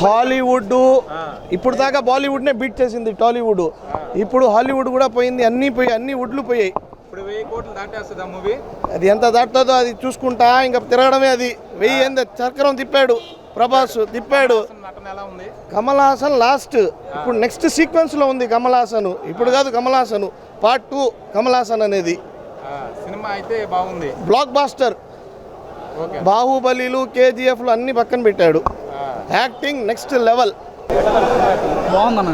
Hollywood. ఇప్పుడు దాకా బాలీవుడ్ నే బీట్ చేసింది టాలీవుడ్. ఇప్పుడు హాలీవుడ్ కూడా పోయింది అన్ని పోయి అన్ని వుడ్లు పోయాయి. ఇప్పుడు వెయ్యి కోట్లు దాటేస్తుంది ఆ మూవీ? అది ఎంత దాటుతుందో అది చూసుకుంటా ఇంకా తిరగడమే అది. వెయ్యి ఎంత చక్రం తిప్పాడు ప్రభాస్ తిప్పాడు. కమల్ హాసన్ లాస్ట్. ఇప్పుడు నెక్స్ట్ సీక్వెన్స్లో ఉంది కమల్ హాసన్. ఇప్పుడు కాదు కమల్ హాసన్. పార్ట్ టూ కమల్ హాసన్ అనేది. సినిమా అయితే బాగుంది. బ్లాక్ బాస్టర్ బాహుబలిలు కేజీఎఫ్లు అన్ని పక్కన పెట్టాడు. Acting next level. బాగుందన్న.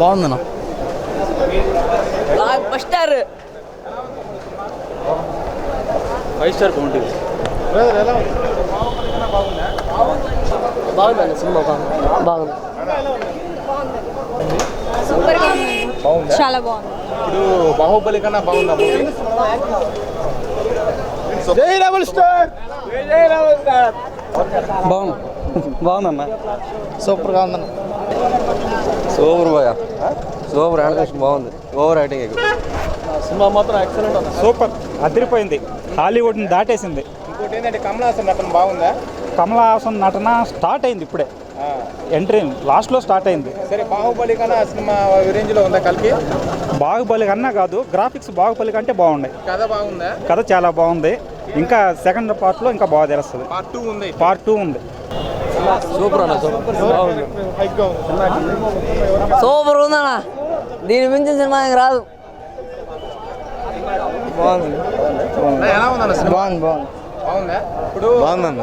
బాగుందన్న. బస్టర్ ఫైవ్ స్టార్ బాగుంటుంది. బాగుందండి సినిమా బాగుంది. బాగుంది. చాలా బాగుంది. ఇప్పుడు బాహుబలి కన్నా బాగుందా మూవీ? జై రెబల్ స్టార్! బాగుంది. బాగుందన్న? సూపర్గా ఉందన్న. సూపర్ బాయ్ సూపర్ యానిమేషన్ బాగుంది. ఓవర్ యాక్టింగ్ ఎక్కువ సినిమా మాత్రం ఎక్సలెంట్ సూపర్. అదిరిపోయింది. హాలీవుడ్ని దాటేసింది. ఇంకోటి ఏంటంటే కమల్ హాసన్ నటన బాగుందా? కమల్ హాసన్ నటన స్టార్ట్ అయింది ఇప్పుడే. ఆ, ఎంట్రీ లాస్ట్లో స్టార్ట్ అయింది. సరే బాహుబలి కన్నా సినిమా రేంజ్లో ఉందా కలిపి బాహుబలి కన్నా కాదు గ్రాఫిక్స్ బాహుబలి కంటే బాగున్నాయి. కథ బాగుందా? కథ చాలా బాగుంది. ఇంకా సెకండ్ పార్ట్లో ఇంకా బాగా తెలుస్తుంది. పార్ట్ టూ ఉంది. పార్ట్ టూ ఉంది. సూపర్ అన్న సూపర్. బాగుంది. సూపర్ ఉందన్న. దీని మించిన సినిమా ఇంకా రాదు. బాగుంది. బాగుంది బాగుందా. ఇప్పుడు బాగుందన్న.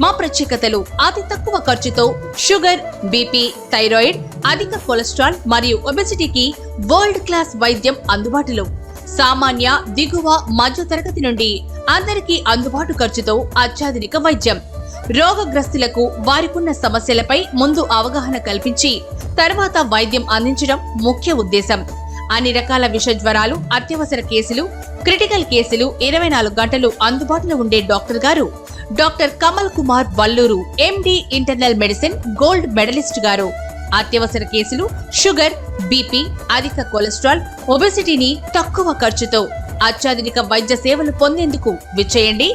మా ప్రత్యేకతలు అతి తక్కువ ఖర్చుతో షుగర్ బీపీ థైరాయిడ్ అధిక కొలెస్ట్రాల్ మరియు ఒబెసిటీకి వరల్డ్ క్లాస్ వైద్యం అందుబాటులో. సామాన్య దిగువ మధ్య తరగతి నుండి అందరికీ అందుబాటు ఖర్చుతో అత్యాధునిక వైద్యం. రోగగ్రస్తులకు వారికున్న సమస్యలపై ముందు అవగాహన కల్పించి తర్వాత వైద్యం అందించడం ముఖ్య ఉద్దేశం. అన్ని రకాల విష జ్వరాలు అత్యవసర కేసులు క్రిటికల్ కేసులు ఇరవై నాలుగు గంటలు అందుబాటులో ఉండే డాక్టర్ గారు doctor Kamal Kumar Valluru MD internal medicine gold medalist గారు. అత్యవసర కేసులు షుగర్ బీపీ అధిక కొలెస్ట్రాల్ ఒబెసిటీని తక్కువ ఖర్చుతో అత్యాధునిక వైద్య సేవలు పొందేందుకు విచ్చేయండి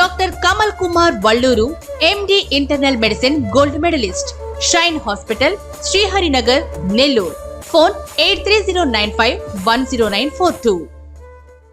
doctor Kamal Kumar Valluru MD internal medicine gold medalist shine hospital Sriharinagar Nellore. Phone eight three zero nine five one zero nine four two.